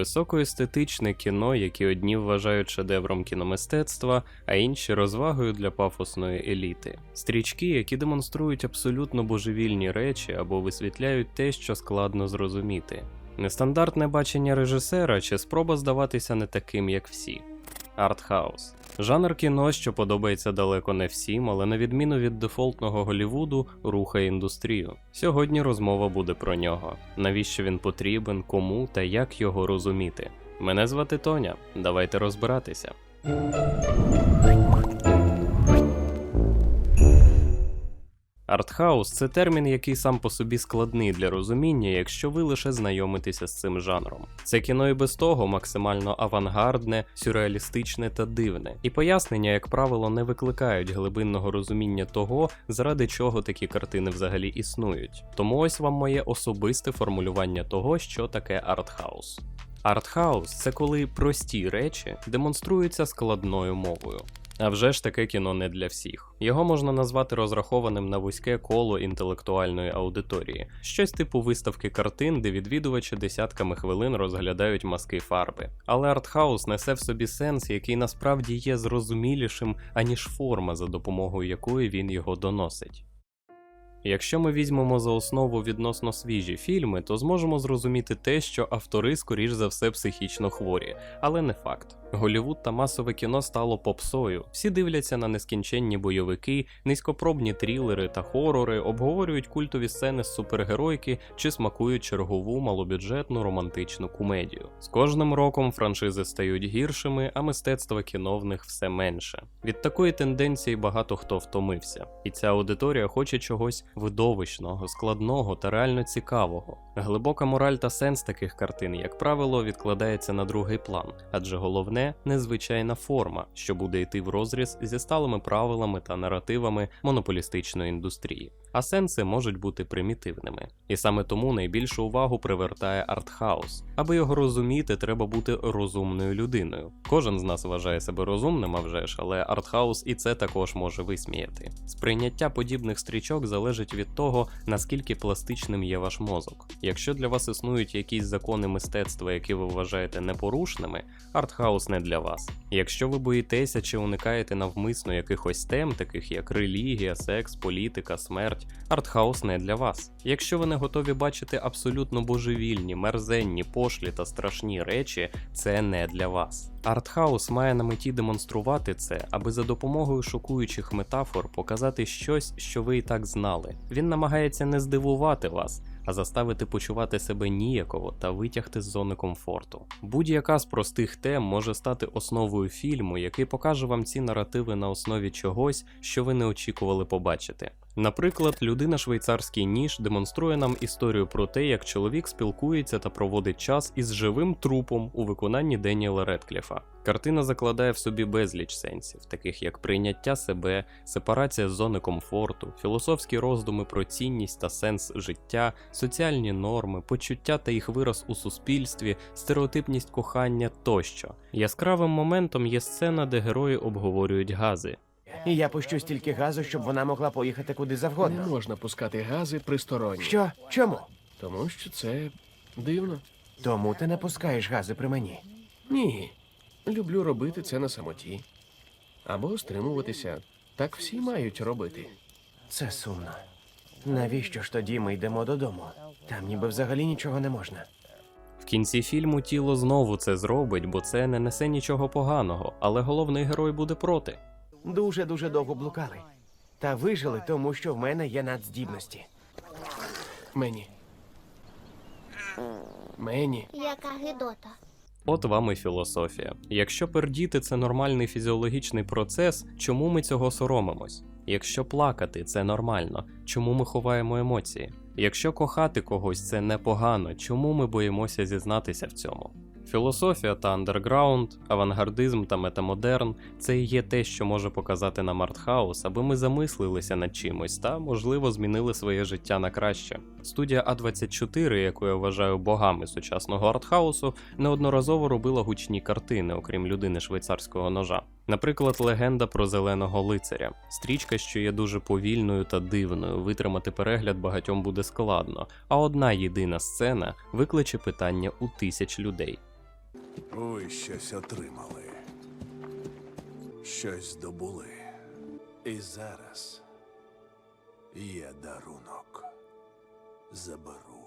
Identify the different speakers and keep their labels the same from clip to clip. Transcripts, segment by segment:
Speaker 1: Високоестетичне кіно, яке одні вважають шедевром кіномистецтва, а інші розвагою для пафосної еліти. Стрічки, які демонструють абсолютно божевільні речі або висвітляють те, що складно зрозуміти. Нестандартне бачення режисера чи спроба здаватися не таким, як всі. Артхаус. Жанр кіно, що подобається далеко не всім, але на відміну від дефолтного Голівуду, рухає індустрію. Сьогодні розмова буде про нього. Навіщо він потрібен, кому та як його розуміти. Мене звати Тоня. Давайте розбиратися. Артхаус це термін, який сам по собі складний для розуміння, якщо ви лише знайомитеся з цим жанром. Це кіно і без того максимально авангардне, сюрреалістичне та дивне, і пояснення, як правило, не викликають глибинного розуміння того, заради чого такі картини взагалі існують. Тому ось вам моє особисте формулювання того, що таке артхаус. Артхаус це коли прості речі демонструються складною мовою. А вже ж таке кіно не для всіх. Його можна назвати розрахованим на вузьке коло інтелектуальної аудиторії, щось типу виставки картин, де відвідувачі десятками хвилин розглядають маски фарби. Але артхаус несе в собі сенс, який насправді є зрозумілішим, аніж форма, за допомогою якої він його доносить. Якщо ми візьмемо за основу відносно свіжі фільми, то зможемо зрозуміти те, що автори, скоріш за все, психічно хворі, але не факт. Голівуд та масове кіно стало попсою. Всі дивляться на нескінченні бойовики, низькопробні трілери та хорори, обговорюють культові сцени з супергеройки чи смакують чергову малобюджетну романтичну комедію. З кожним роком франшизи стають гіршими, а мистецтво кіно в них все менше. Від такої тенденції багато хто втомився, і ця аудиторія хоче чогось видовищного, складного та реально цікавого. Глибока мораль та сенс таких картин, як правило, відкладається на другий план, адже головне незвичайна форма, що буде йти в розріз зі сталими правилами та наративами монополістичної індустрії. А сенси можуть бути примітивними. І саме тому найбільшу увагу привертає артхаус. Аби його розуміти, треба бути розумною людиною. Кожен з нас вважає себе розумним, а вже ж, але артхаус і це також може висміяти. Сприйняття подібних стрічок залежить від того, наскільки пластичним є ваш мозок. Якщо для вас існують якісь закони мистецтва, які ви вважаєте непорушними, артхаус не для вас. Якщо ви боїтеся чи уникаєте навмисно якихось тем, таких як релігія, секс, політика, смерть, артхаус не для вас. Якщо ви не готові бачити абсолютно божевільні, мерзенні, пошлі та страшні речі, це не для вас. Артхаус має на меті демонструвати це, аби за допомогою шокуючих метафор показати щось, що ви і так знали. Він намагається не здивувати вас, а заставити почувати себе ніяково та витягти з зони комфорту. Будь-яка з простих тем може стати основою фільму, який покаже вам ці наративи на основі чогось, що ви не очікували побачити. Наприклад, людина швейцарський ніж демонструє нам історію про те, як чоловік спілкується та проводить час із живим трупом у виконанні Деніела Редкліфа. Картина закладає в собі безліч сенсів, таких як прийняття себе, сепарація з зони комфорту, філософські роздуми про цінність та сенс життя, соціальні норми, почуття та їх вираз у суспільстві, стереотипність кохання тощо. Яскравим моментом є сцена, де герої обговорюють гази.
Speaker 2: І я пущу стільки газу, щоб вона могла поїхати куди завгодно.
Speaker 3: Не можна пускати гази при сторонніх.
Speaker 2: Що? Чому?
Speaker 3: Тому що це дивно.
Speaker 2: Тому ти не пускаєш гази при мені.
Speaker 3: Ні. Люблю робити це на самоті. Або стримуватися. Так всі мають робити.
Speaker 2: Це сумно. Навіщо ж тоді ми йдемо додому? Там ніби взагалі нічого не можна.
Speaker 1: В кінці фільму тіло знову це зробить, бо це не несе нічого поганого, але головний герой буде проти.
Speaker 2: Дуже дуже довго блукали. Та вижили, тому що в мене є надздібності.
Speaker 3: Мені. Мені.
Speaker 4: Яка гидота.
Speaker 1: От вам і філософія. Якщо пердіти це нормальний фізіологічний процес, чому ми цього соромимось? Якщо плакати це нормально, чому ми ховаємо емоції? Якщо кохати когось це непогано, чому ми боїмося зізнатися в цьому? Філософія та андерграунд, авангардизм та метамодерн це і є те, що може показати нам артхаус, аби ми замислилися над чимось та, можливо, змінили своє життя на краще. Студія А24, яку я вважаю богами сучасного артхаусу, неодноразово робила гучні картини, окрім людини швейцарського ножа. Наприклад, легенда про зеленого лицаря, стрічка, що є дуже повільною та дивною, витримати перегляд багатьом буде складно, а одна єдина сцена викличе питання у тисяч людей.
Speaker 4: Ви щось отримали. Щось здобули. І зараз є дарунок. Заберу.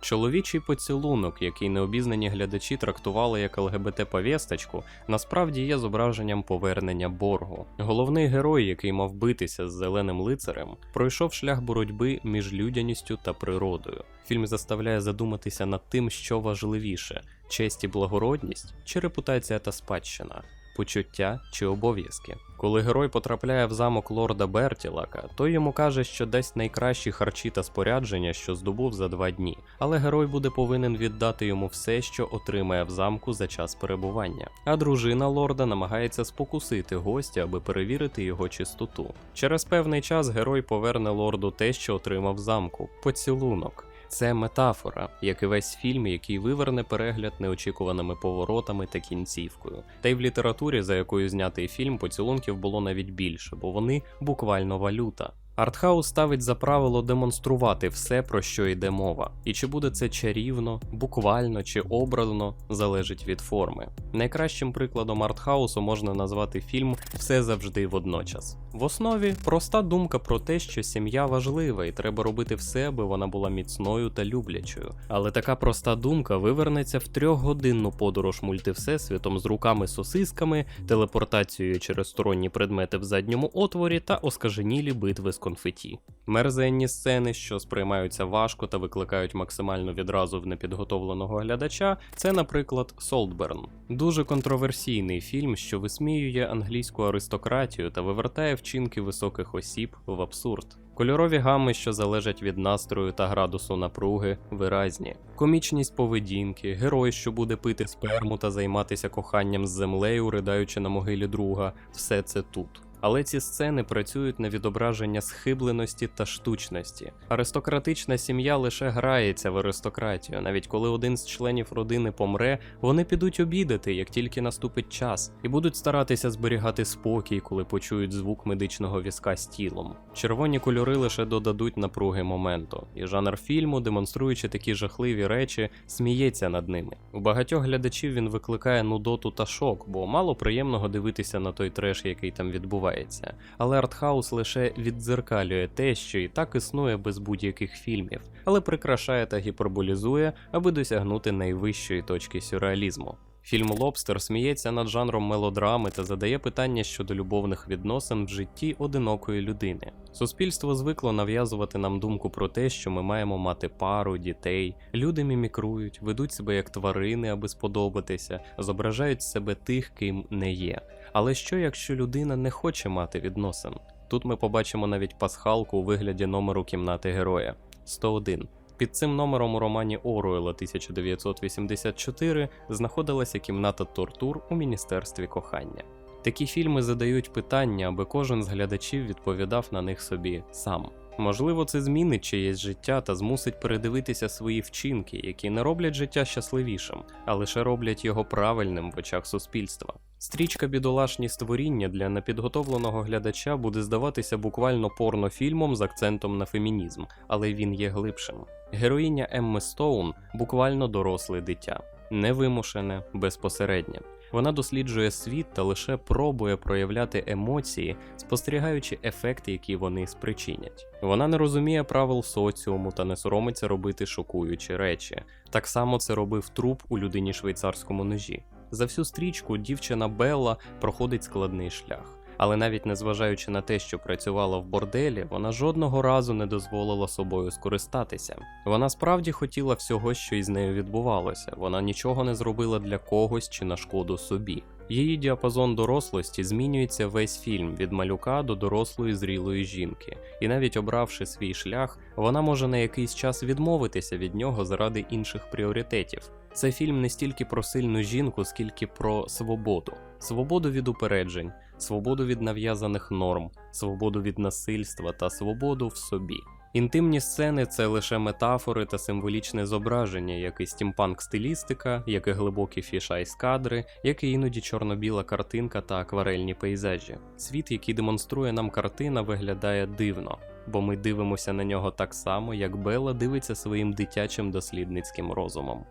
Speaker 1: Чоловічий поцілунок, який необізнані глядачі трактували як ЛГБТ-повісточку, насправді є зображенням повернення боргу. Головний герой, який мав битися з зеленим лицарем, пройшов шлях боротьби між людяністю та природою. Фільм заставляє задуматися над тим, що важливіше: честь і благородність чи репутація та спадщина. Почуття чи обов'язки. Коли герой потрапляє в замок лорда Бертілака, той йому каже, що дасть найкращі харчі та спорядження, що здобув за два дні, але герой буде повинен віддати йому все, що отримає в замку за час перебування. А дружина лорда намагається спокусити гостя, аби перевірити його чистоту. Через певний час герой поверне лорду те, що отримав в замку поцілунок. Це метафора, як і весь фільм, який виверне перегляд неочікуваними поворотами та кінцівкою. Та й в літературі, за якою знятий фільм, поцілунків було навіть більше, бо вони буквально валюта. Артхаус ставить за правило демонструвати все, про що йде мова. І чи буде це чарівно, буквально чи образно, залежить від форми. Найкращим прикладом артхаусу можна назвати фільм Все завжди водночас. В основі проста думка про те, що сім'я важлива і треба робити все, аби вона була міцною та люблячою. Але така проста думка вивернеться в трьохгодинну подорож мультивсесвітом з руками-сосисками, телепортацією через сторонні предмети в задньому отворі та оскаженілі битви з конфеті. Мерзенні сцени, що сприймаються важко та викликають максимальну відразу в непідготовленого глядача, це, наприклад, Солтберн. Дуже контроверсійний фільм, що висміює англійську аристократію та вивертає вчинки високих осіб в абсурд. Кольорові гами, що залежать від настрою та градусу напруги, виразні. Комічність поведінки, герой, що буде пити сперму та займатися коханням з землею, придаючи на могилі друга, все це тут. Але ці сцени працюють на відображення схибленості та штучності. Аристократична сім'я лише грається в аристократію. Навіть коли один з членів родини помре, вони підуть обідати, як тільки наступить час, і будуть старатися зберігати спокій, коли почують звук медичного візка з тілом. Червоні кольори лише додадуть напруги моменту, і жанр фільму, демонструючи такі жахливі речі, сміється над ними. У багатьох глядачів він викликає нудоту та шок, бо мало приємного дивитися на той треш, який там відбувається. Але артхаус лише віддзеркалює те, що і так існує без будь-яких фільмів, але прикрашає та гіперболізує, аби досягнути найвищої точки сюрреалізму. Фільм Лобстер сміється над жанром мелодрами та задає питання щодо любовних відносин в житті одинокої людини. Суспільство звикло нав'язувати нам думку про те, що ми маємо мати пару, дітей. Люди мімікрують, ведуть себе як тварини, аби сподобатися, зображають себе тих, ким не є. Але що якщо людина не хоче мати відносин? Тут ми побачимо навіть пасхалку у вигляді номеру кімнати героя 101. Під цим номером у романі Оруела 1984 знаходилася кімната тортур у Міністерстві кохання. Такі фільми задають питання, аби кожен з глядачів відповідав на них собі сам. Можливо, це змінить чиєсь життя та змусить передивитися свої вчинки, які не роблять життя щасливішим, а лише роблять його правильним в очах суспільства. Стрічка бідолашні створіння для непідготовленого глядача буде здаватися буквально порнофільмом з акцентом на фемінізм, але він є глибшим. Героїня Емми Стоун буквально доросле дитя, невимушене, безпосереднє. Вона досліджує світ та лише пробує проявляти емоції, спостерігаючи ефекти, які вони спричинять. Вона не розуміє правил соціуму та не соромиться робити шокуючі речі. Так само це робив труп у людині швейцарському ножі. За всю стрічку дівчина Белла проходить складний шлях. Але навіть незважаючи на те, що працювала в борделі, вона жодного разу не дозволила собою скористатися. Вона справді хотіла всього, що із нею відбувалося. Вона нічого не зробила для когось чи на шкоду собі. Її діапазон дорослості змінюється весь фільм від малюка до дорослої зрілої жінки, і навіть обравши свій шлях, вона може на якийсь час відмовитися від нього заради інших пріоритетів. Це фільм не стільки про сильну жінку, скільки про свободу, свободу від упереджень, свободу від нав'язаних норм, свободу від насильства та свободу в собі. Інтимні сцени це лише метафори та символічне зображення, як і стімпанк стилістика, як і глибокі фішайс кадри, як і іноді чорно-біла картинка та акварельні пейзажі. Світ, який демонструє нам картина, виглядає дивно. бо ми дивимося на нього так само, як Белла дивиться своїм дитячим дослідницьким розумом.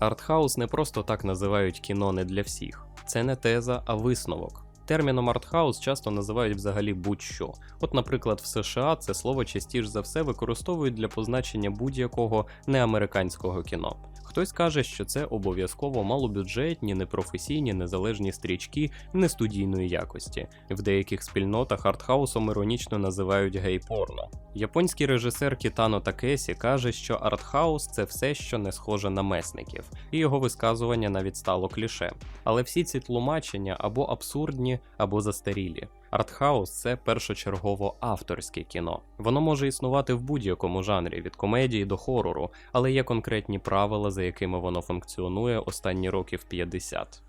Speaker 1: Артхаус не просто так називають кіно не для всіх. Це не теза, а висновок. Терміном артхаус часто називають взагалі будь-що. От, наприклад, в США це слово частіше за все використовують для позначення будь-якого неамериканського кіно. Хтось каже, що це обов'язково малобюджетні, непрофесійні, незалежні стрічки нестудійної якості. В деяких спільнотах артхаусом іронічно називають гей-порно. Японський режисер Кітано Такесі каже, що артхаус це все, що не схоже на месників, і його висказування навіть стало кліше. Але всі ці тлумачення або абсурдні, або застарілі. Артхаус це першочергово авторське кіно. Воно може існувати в будь-якому жанрі, від комедії до хорору, але є конкретні правила, за якими воно функціонує останні років 50.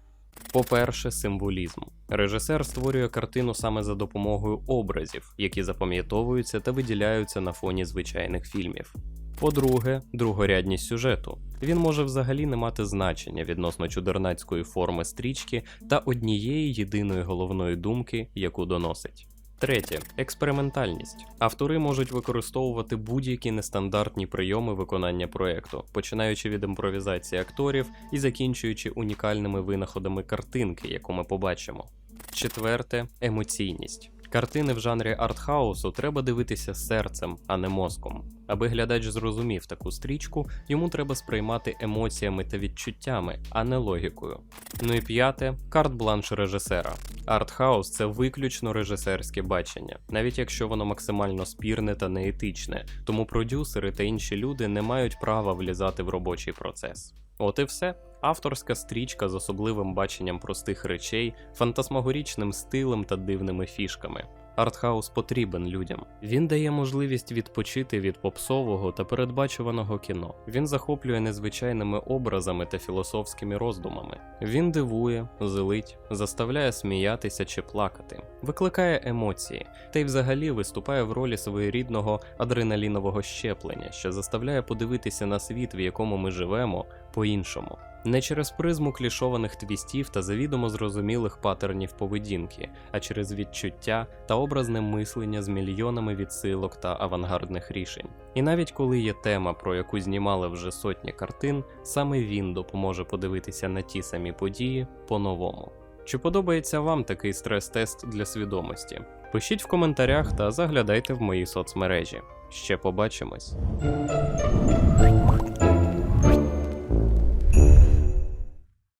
Speaker 1: По-перше, символізм. Режисер створює картину саме за допомогою образів, які запам'ятовуються та виділяються на фоні звичайних фільмів. По-друге, другорядність сюжету. Він може взагалі не мати значення відносно чудернацької форми стрічки та однієї єдиної головної думки, яку доносить. Третє експериментальність. Автори можуть використовувати будь-які нестандартні прийоми виконання проекту, починаючи від імпровізації акторів і закінчуючи унікальними винаходами картинки, яку ми побачимо. Четверте емоційність. Картини в жанрі артхаусу треба дивитися серцем, а не мозком. Аби глядач зрозумів таку стрічку, йому треба сприймати емоціями та відчуттями, а не логікою. Ну і п'яте карт-бланш режисера. Артхаус це виключно режисерське бачення, навіть якщо воно максимально спірне та неетичне, тому продюсери та інші люди не мають права влізати в робочий процес. От і все. Авторська стрічка з особливим баченням простих речей, фантасмагорічним стилем та дивними фішками. Артхаус потрібен людям. Він дає можливість відпочити від попсового та передбачуваного кіно. Він захоплює незвичайними образами та філософськими роздумами. Він дивує, злить, заставляє сміятися чи плакати, викликає емоції, та й взагалі виступає в ролі своєрідного адреналінового щеплення, що заставляє подивитися на світ, в якому ми живемо, по-іншому. Не через призму клішованих твістів та завідомо зрозумілих патернів поведінки, а через відчуття та образне мислення з мільйонами відсилок та авангардних рішень. І навіть коли є тема, про яку знімали вже сотні картин, саме він допоможе подивитися на ті самі події по-новому. Чи подобається вам такий стрес-тест для свідомості? Пишіть в коментарях та заглядайте в мої соцмережі. Ще побачимось.